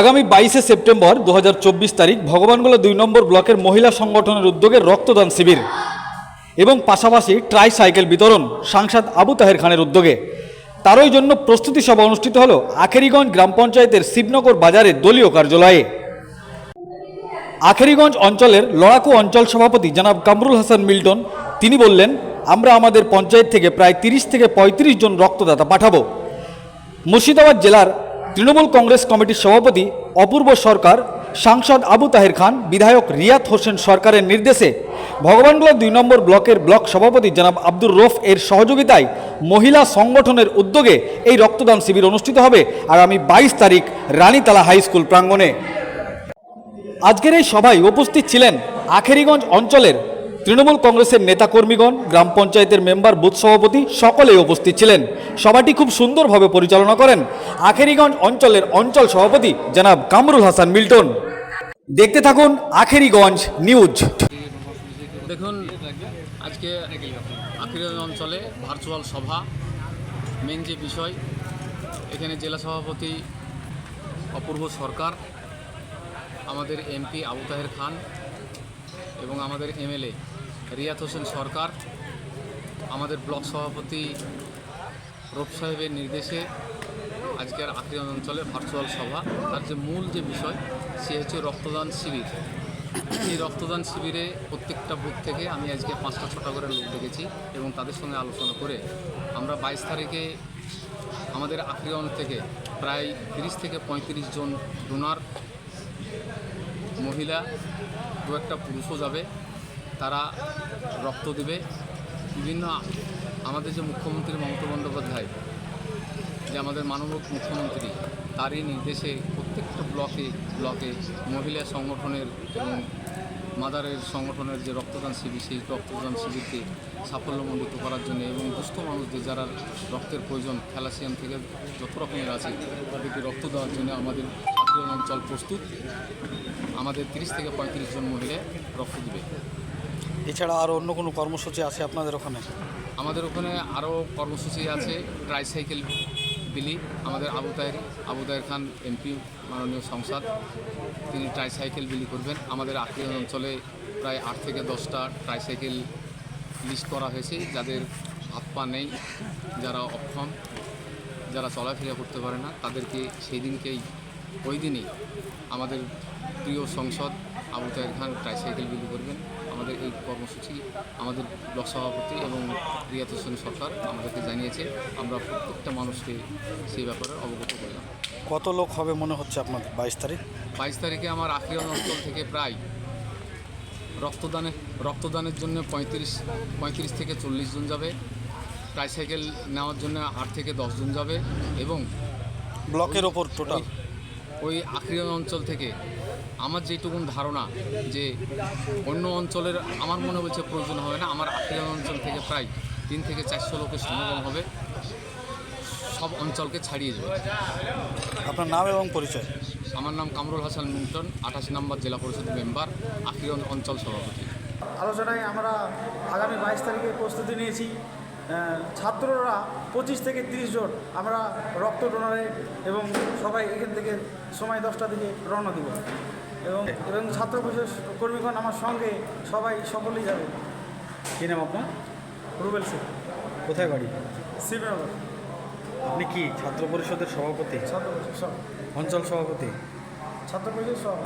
আগামী বাইশে সেপ্টেম্বর দু হাজার চব্বিশ তারিখ ভগবানগোলা দুই নম্বর ব্লকের মহিলা সংগঠনের উদ্যোগে রক্তদান শিবির এবং পাশাপাশি ট্রাই সাইকেল বিতরণ সাংসদ আবু তাহের খানের উদ্যোগে। তারই জন্য প্রস্তুতি সভা অনুষ্ঠিত হল আখেরিগঞ্জ গ্রাম পঞ্চায়েতের শিবনগর বাজারে দলীয় কার্যালয়ে। আখেরিগঞ্জ অঞ্চলের লড়াকু অঞ্চল সভাপতি জনাব কামরুল হাসান মিল্টন, তিনি বললেন, আমরা আমাদের পঞ্চায়েত থেকে প্রায় তিরিশ থেকে পঁয়ত্রিশ জন রক্তদাতা পাঠাবো। মুর্শিদাবাদ জেলার তৃণমূল কংগ্রেস কমিটির সভাপতি অপূর্ব সরকার, সাংসদ আবু তাহের খান, বিধায়ক রিয়াত হোসেন সরকারের নির্দেশে ভগবানগোলা দুই নম্বর ব্লকের ব্লক সভাপতি জনাব আব্দুর রফ এর সহযোগিতায় মহিলা সংগঠনের উদ্যোগে এই রক্তদান শিবির অনুষ্ঠিত হবে আগামী বাইশ তারিখ রানীতলা হাই স্কুল প্রাঙ্গণে। আজকের এই সভায় উপস্থিত ছিলেন আখেরিগঞ্জ অঞ্চলের তৃণমূল কংগ্রেসের নেতাকর্মীগণ, গ্রাম পঞ্চায়েতের মেম্বার, বুথ সভাপতি সকলেই উপস্থিত ছিলেন। সভাটি খুব সুন্দরভাবে পরিচালনা করেন আখেরিগঞ্জ অঞ্চলের অঞ্চল সভাপতি জনাব কামরুল হাসান মিল্টন। দেখতে থাকুন আখেরিগঞ্জ নিউজ। দেখুন, আজকে আখিরান অঞ্চলে ভার্চুয়াল সভা মেন যে বিষয়, এখানে জেলা সভাপতি, অপূর্ব সরকার, আমাদের এমপি আবু তাহের খান এবং আমাদের এমএলএ রিয়াত হোসেন সরকার, আমাদের ব্লক সভাপতি রূপ সাহেবের নির্দেশে আজকের আখিরান অঞ্চলে ভার্চুয়াল সভা। তার যে মূল যে বিষয়, সে হচ্ছে রক্তদান শিবির। এই রক্তদান শিবিরে প্রত্যেকটা বুথ থেকে আমি আজকে পাঁচটা, ছটা করে লোক দেখেছি এবং তাদের সঙ্গে আলোচনা করে আমরা বাইশ তারিখে আমাদের আখিরন থেকে প্রায় তিরিশ থেকে পঁয়ত্রিশ জন ডোনার, মহিলা, দু একটা পুরুষও যাবে। তারা রক্ত দেবে। বিভিন্ন আমাদের যে মুখ্যমন্ত্রী মমতা বন্দ্যোপাধ্যায়, যে আমাদের মাননীয় মুখ্যমন্ত্রী, তারই নির্দেশে প্রত্যেকটা ব্লকে ব্লকে মহিলা সংগঠনের এবং মাদারের সংগঠনের যে রক্তদান শিবির, সেই রক্তদান শিবিরকে সাফল্যমণ্ডিত করার জন্য এবং দুস্থ মানুষদের যারা রক্তের প্রয়োজন থ্যালাসিয়াম থেকে যত রকমের আছে, তাদেরকে রক্ত দেওয়ার জন্য আমাদের অঞ্চল প্রস্তুত। আমাদের তিরিশ থেকে পঁয়ত্রিশ জন মহিলা রক্ত দেবে। এছাড়া আরও অন্য কোনো কর্মসূচি আছে আপনাদের ওখানে? আমাদের ওখানে আরও কর্মসূচি আছে ট্রাইসাইকেল বিলি, আমাদের আবু তাহের আবু তাহের খান এমপি, মাননীয় সংসদ, তিনি ট্রাইসাইকেল বিলি করবেন। আমাদের আত্মীয় অঞ্চলে প্রায় আট থেকে দশটা ট্রাইসাইকেল লিস্ট করা হয়েছে, যাদের হাত পা নেই, যারা অক্ষম, যারা চলাফেরা করতে পারে না, তাদেরকে সেই দিনকেই ওই দিনই আমাদের প্রিয় সংসদ আবু তাহের খান ট্রাইসাইকেল বিলি করবেন। আমাদের এই কর্মসূচি আমাদের ব্লক সভাপতি এবং রিয়াত হোসেন সরকার আমাদেরকে জানিয়েছে আমরা প্রত্যেকটা মানুষকে সেই ব্যাপারে অবগত করলাম। কত লোক হবে মনে হচ্ছে আপনার বাইশ তারিখ? বাইশ তারিখে আমার আখিরান অঞ্চল থেকে প্রায় রক্তদানে রক্তদানের জন্য পঁয়ত্রিশ পঁয়ত্রিশ থেকে চল্লিশ জন যাবে। ট্রাইসাইকেল নেওয়ার জন্য আট থেকে দশ জন যাবে এবং ব্লকের ওপর টোটাল ওই আখরিয়ান অঞ্চল থেকে আমার যেটুকুন ধারণা যে অন্য অঞ্চলের আমার মনে বলছে প্রয়োজন হবে না আমার আখরিয়ান অঞ্চল থেকে প্রায় তিন থেকে চারশো লোকের সমাগম হবে। সব অঞ্চলকে ছাড়িয়ে যাবে। আপনার নাম এবং পরিচয়? আমার নাম কামরুল হাসান মিল্টন আঠাশ নম্বর জেলা পরিষদ মেম্বার আখরিয়ান অঞ্চল সভাপতি। আলোচনায় আমরা আগামী বাইশ তারিখে প্রস্তুতি নিয়েছি। ছাত্ররা পঁচিশ থেকে তিরিশ জন আমরা রক্ত ডোনারে এবং সবাই এখান থেকে সময় দশটা দিকে রওনা দিব। এবং এবং ছাত্র পরিষদ কর্মীগণ আমার সঙ্গে সবাই সকলেই যাবে। কী নাম আপনার? রুবেল সিং। কোথায় বাড়ি? শ্রীনগর আপনি কি ছাত্র পরিষদের সভাপতি? ছাত্র পরিষদ অঞ্চল সভাপতি? ছাত্র পরিষদ সব